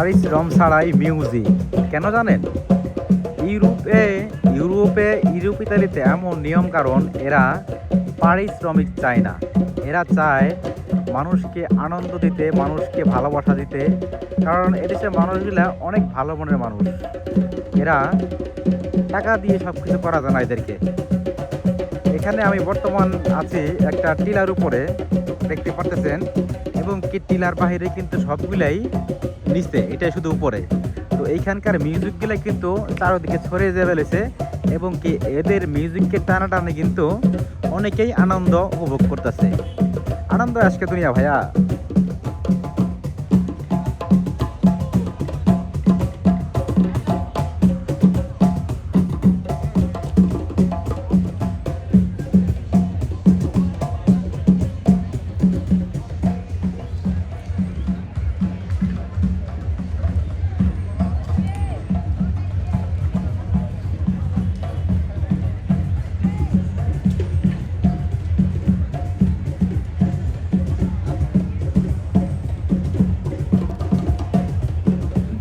পারিশ্রম ছাড়াই মিউজিক। কেন জানেন? ইউরোপে ইউরোপে, ইউরোপ, ইতালিতে এমন নিয়ম কারণ, এরা পারিশ্রমিক চায় না। এরা চায় মানুষকে আনন্দ দিতে, মানুষকে ভালোবাসা দিতে, কারণ এদেশের মানুষগুলা অনেক ভালো মনের মানুষ। এরা টাকা দিয়ে সব কিছু করা যায় না এদেরকে। এখানে আমি বর্তমান আছি একটা টিলার উপরে, দেখতে পারতেছেন, এবং কি টিলার বাহিরে কিন্তু সবগুলাই নিচে এটা শুধু উপরে। তো এইখানকার মিউজিকগুলো কিন্তু চারোদিকে ছড়িয়ে যাবে ফেলেছে, এবং কি এদের মিউজিককে টানা টানে কিন্তু অনেকেই আনন্দ উপভোগ করতেছে। আনন্দ আজকে তুমি ভাইয়া।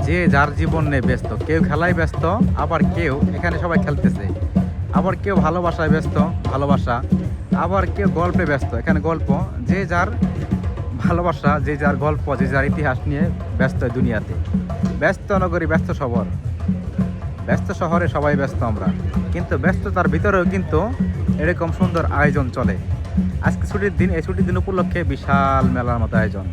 যে যার জীবন নিয়ে ব্যস্ত, কেউ খেলায় ব্যস্ত, আবার কেউ, এখানে সবাই খেলতেছে। আবার কেউ ভালোবাসায় ব্যস্ত, ভালোবাসা, আবার কেউ গল্পে ব্যস্ত। এখানে গল্প, যে যার ভালোবাসা, যে যার গল্প, যে যার ইতিহাস নিয়ে ব্যস্ত দুনিয়াতে। ব্যস্ত নগরী ব্যস্ত শহর। ব্যস্ত শহরে সবাই ব্যস্ত আমরা। কিন্তু ব্যস্ততার ভিতরেও কিন্তু এরকম সুন্দর আয়োজন চলে। আজকে ছুটির দিন, এই ছুটির দিন উপলক্ষে বিশাল মেলার মতো আয়োজন।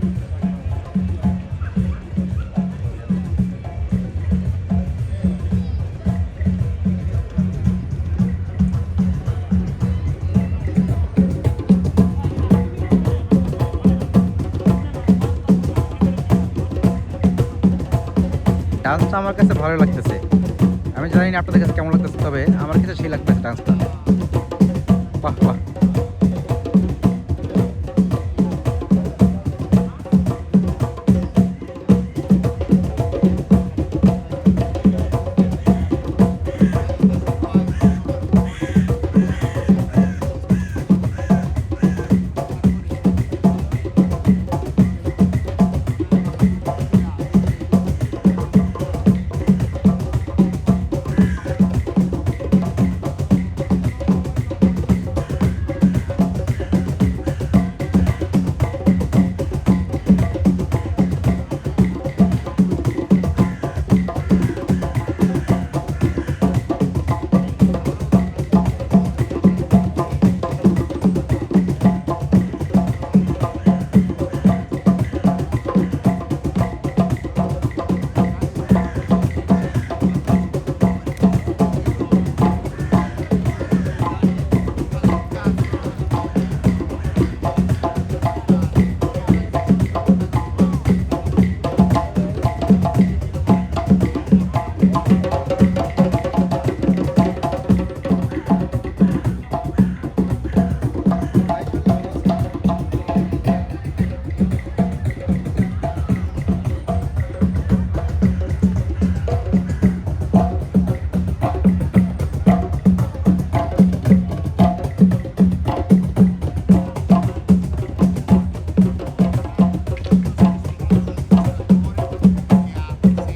ডান্সটা আমার কাছে ভালো লাগতেছে। আমি জানি না আপনাদের কাছে কেমন লাগতেছে, তবে আমার কাছে সেই লাগতেছে ডান্সটা।